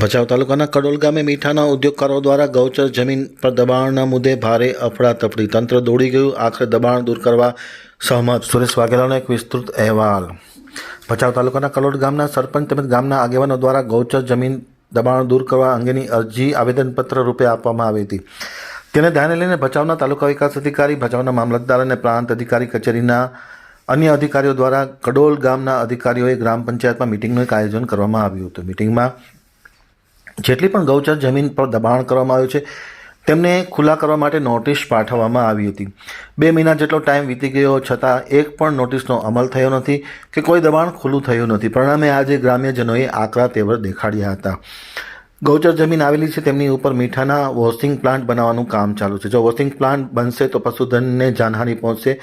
ભચાઉ તાલુકાના કડોલ ગામે મીઠાના ઉદ્યોગકારો દ્વારા ગૌચર જમીન પર દબાણના મુદ્દે ભારે અફડાતફડી. તંત્ર દોડી ગયું. આખરે દબાણ દૂર કરવા સહમત. સુરેશ વાઘેલાનો એક વિસ્તૃત અહેવાલ. ભચાઉ તાલુકાના કલોડ ગામના સરપંચ તેમજ ગામના આગેવાનો દ્વારા ગૌચર જમીન દબાણ દૂર કરવા અંગેની અરજી આવેદનપત્ર રૂપે આપવામાં આવી હતી. તેને ધ્યાને લઈને ભચાઉના તાલુકા વિકાસ અધિકારી, ભચાઉના મામલતદાર અને પ્રાંત અધિકારી કચેરીના અન્ય અધિકારીઓ દ્વારા કડોલ ગામના અધિકારીઓએ ગ્રામ પંચાયતમાં મિટિંગનું એક આયોજન કરવામાં આવ્યું હતું. મિટિંગમાં જેટલી પણ ગૌચર જમીન પર દબાણ કરવામાં આવ્યું છે, તેમને ખુલ્લા કરવા માટે નોટિસ પાઠવવામાં આવી હતી. બે મહિના જેટલો ટાઈમ વીતી ગયો છતાં એક પણ નોટિસનો અમલ થયો નથી કે કોઈ દબાણ ખુલ્લું થયું નથી. પરિણામે આજે ગ્રામ્યજનોએ આકરા તેવર દેખાડ્યા હતા. ગૌચર જમીન આવેલી છે, તેમની ઉપર મીઠાના વોશિંગ પ્લાન્ટ બનાવવાનું કામ ચાલુ છે. જો વોશિંગ પ્લાન્ટ બનશે તો પશુધનને જાનહાનિ પહોંચશે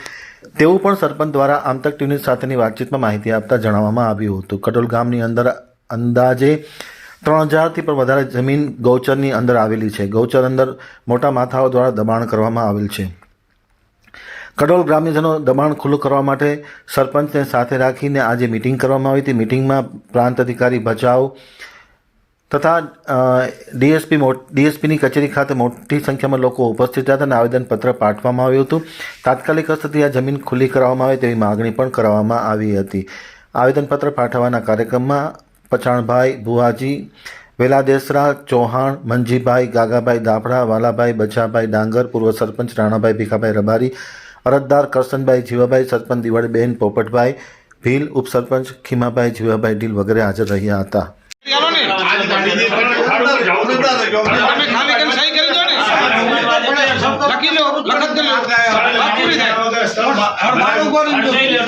તેવું પણ સરપંચ દ્વારા આમતક ટ્યુનિટ સાથેની વાતચીતમાં માહિતી આપતા જણાવવામાં આવ્યું હતું. કટોલ ગામની અંદર અંદાજે ત્રણ હજારથી પણ વધારે જમીન ગૌચરની અંદર આવેલી છે. ગૌચર અંદર મોટા માથાઓ દ્વારા દબાણ કરવામાં આવેલ છે. કડોલ ગ્રામ્યજનો દબાણ ખુલ્લું કરવા માટે સરપંચને સાથે રાખીને આજે મિટિંગ કરવામાં આવી હતી. મિટિંગમાં પ્રાંત અધિકારી ભચાઉ તથા ડીએસપી ડીએસપીની કચેરી ખાતે મોટી સંખ્યામાં લોકો ઉપસ્થિત હતા અને આવેદનપત્ર પાઠવવામાં આવ્યું હતું. તાત્કાલિક અસરથી આ જમીન ખુલ્લી કરવામાં આવે તેવી માગણી પણ કરવામાં આવી હતી. આવેદનપત્ર પાઠવવાના કાર્યક્રમમાં પચાણભાઈ ભુવાજી વેલા દેસરા ચૌહાણ મંજીભાઈ ગાગાભાઈ દાફડા વાલાભાઈ બચાભાઈ ડાંગર પૂર્વ સરપંચ રાણાભાઈ ભીખાભાઈ રબારી અરજદાર કરશનભાઈ જીવાભાઈ સરપંચ દિવાળીબેન પોપટભાઈ ભીલ ઉપસરપંચ ખીમાભાઈ જીવાભાઈ ઢીલ વગેરે હાજર રહ્યા હતા ચાલો જો તમે ખાલી કરીને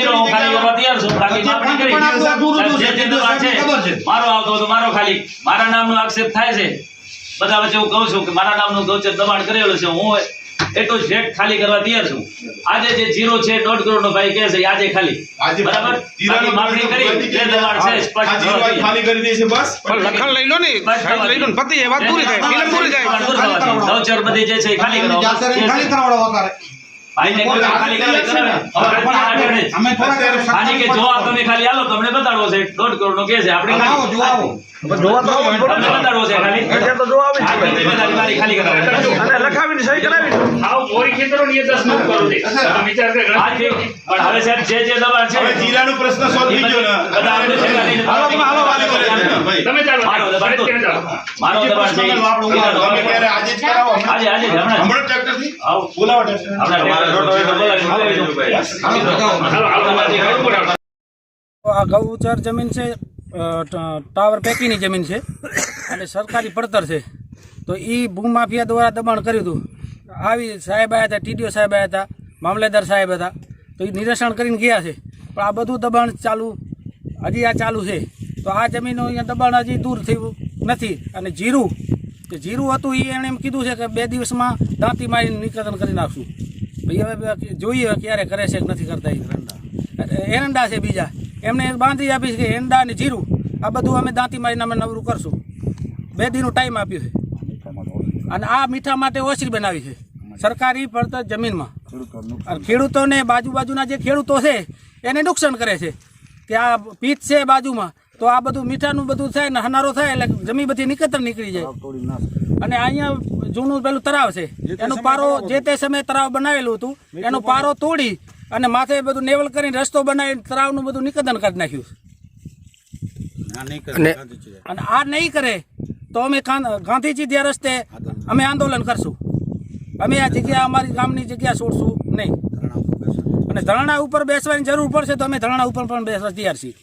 સહી ખાલી દો તૈયાર લખી બાકી માપણી કરી લો વાત પૂરી થાય મારો આવતો તો મારો ખાલી મારા નામનો આક્ષેપ થાય છે બધા વચ્ચે હું કહું છું કે મારા નામનું ગૌચર દબાણ કરેલું છે હું એટલો જ ખાલી કરવા તૈયાર છું આજે જે જીરો છે દોઢ કરોડ નો ભાઈ કહે છે આજે ખાલી બરાબર બાકી માગણી કરી જે દબાણ છે સ્પષ્ટ ખાલી કરી દે છે બસ પણ લખણ લઈ લો ને સાઈડ લઈ લો ને પતિ એ વાત પૂરી થાય ફિલ્મ પૂરી થાય. ગૌચર બધી જે છે એ ખાલી કરો ખાલી કરાવડો વગર કહો ખાલી. અમે કે તમે આલો તમને બતાડવો છે. દોઢ કરોડ નો કે છે આપણે આવો ખાલી- જો આવો. તમને બતાડવો છે ખાલી. આ જિમ્મેદારી મારી ખાલી કરાવવાની. આવ મોરી ખેતરો ની દસનું કરું છે? વિચાર કરે જે- પણ હવે સાહેબ જે જે દવા છે હવે જીરાનો પ્રશ્ન સોલ્વ થઈ ગયો ને. હાલો તમે હાલો. ભાઈ. તમે ચાલો મારો દબાણ મારો દબાણ છે. તમે ક્યારે આજે જ કરાવો. આજે આજે હમણાં આવો. બોલાવો ટ્રેક્ટર. આપણા. આ ગૌચર જમીન છે ટાવર પેકીની જમીન છે અને સરકારી પડતર છે. તો એ ભૂમાફિયા દ્વારા દબાણ કર્યું હતું. આવી સાહેબ આવ્યા હતા ટીડીઓ સાહેબ આવ્યા હતા મામલેદાર સાહેબ હતા. તો એ નિરસણ કરીને ગયા છે. પણ આ બધું દબાણ ચાલુ હજી આ ચાલુ છે. તો આ જમીનો અહીંયા દબાણ હજી દૂર થયું નથી. અને જીરું, કે જીરું હતું એ એણે એમ કીધું છે કે બે દિવસમાં દાંતી મારી નિકતન કરી નાખશું. ભાઈ, હવે જોઈએ ક્યારે કરે છે કે નથી કરતા એ એરંડા. છે બીજા. એમને બાંધી આપી છે કે એરંડા અને જીરું, આ બધું અમે દાંતી મારીને અમે નવરું કરશું. બે દીનો ટાઈમ આપ્યો છે. અને આ મીઠા માટે ઓછરી બનાવી છે. સરકારી પડતર જમીનમાં. ખેડૂતોને બાજુ બાજુના જે ખેડૂતો છે, એને નુકસાન કરે છે. કે આ પીત છે બાજુમાં તો આ બધું મીઠાનું બધું થાય ને હનારો થાય એટલે જમી બધી નીકળતર નીકળી જાય. અને અહીંયા જૂનું પેલું તળાવ છે. એનો પારો જે તે સમયે તળાવ બનાવેલું હતું એનો પારો તોડી અને માથે બધું નેવલ કરીને રસ્તો બનાવીને તળાવનું બધું નિકંદન કરી નાખ્યું અને આ નહીં કરે તો અમે ગાંધીજી ત્યાં રસ્તે અમે આંદોલન કરશું. અમે આ જગ્યા અમારી ગામની જગ્યા છોડશું નહીં. અને ધરણા ઉપર બેસવાની જરૂર પડશે તો અમે ધરણા ઉપર પણ બેસવા તૈયાર છીએ.